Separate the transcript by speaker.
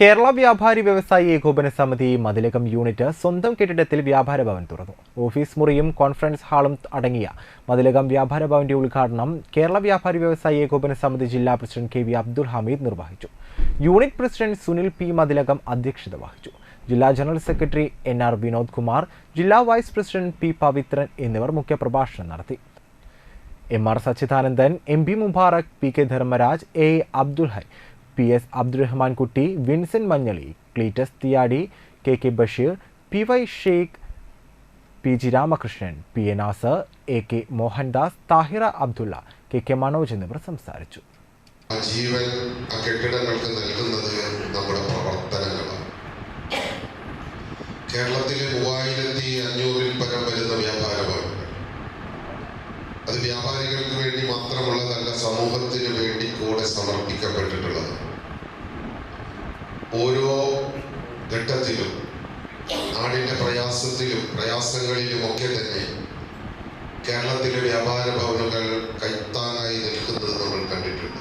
Speaker 1: കേരള വ്യാപാരി വ്യവസായി ഏകോപന സമിതി മതിലകം യൂണിറ്റ് സ്വന്തം കെട്ടിടത്തിൽ വ്യാപാര ഭവൻ തുറന്നു. ഓഫീസ് മുറിയും കോൺഫറൻസ് ഹാളും അടങ്ങിയ മതിലകം വ്യാപാര ഭവന്റെ ഉദ്ഘാടനം കേരള വ്യാപാരി വ്യവസായി ഏകോപന സമിതി ജില്ലാ president K V Abdul Hameed നിർവഹിച്ചു. Unit president Sunil P Mathilakam അധ്യക്ഷത വഹിച്ചു. ജില്ലാ general secretary N R Vinod Kumar ജില്ലാ വൈസ് പ്രസിഡന്റ് പി പവിത്രൻ എന്നിവർ മുഖ്യപ്രഭാഷണം നടത്തി. M R Sachidanandan M P Mubarak P K Dharmaraj A Abdul Hai P S Abdurahman Kutty Vincent Manjali Cleetus Thiyadi K K Basheer P Y Sheikh P G Ramakrishnan P A Nasar A K Mohandas Thahira Abdulla K K Manoj എന്നിവർ സംസാരിച്ചു.
Speaker 2: ജീവൻ നമ്മുടെ പ്രവർത്തനങ്ങളാണ്. കേരളത്തിലെ മൂവായിരത്തി അഞ്ഞൂറിൽ പരം വരുന്ന വ്യാപാരമാണ്. അത് വ്യാപാരികൾക്ക് വേണ്ടി മാത്രമുള്ളതല്ല സമൂഹത്തിന് വേണ്ടി കൂടെ സമർപ്പിക്കപ്പെട്ടിട്ടുള്ളത്. ഓരോ ഘട്ടത്തിലും നാടിന്റെ പ്രയാസത്തിലും പ്രയാസങ്ങളിലും ഒക്കെ തന്നെ കേരളത്തിലെ വ്യാപാര ഭവന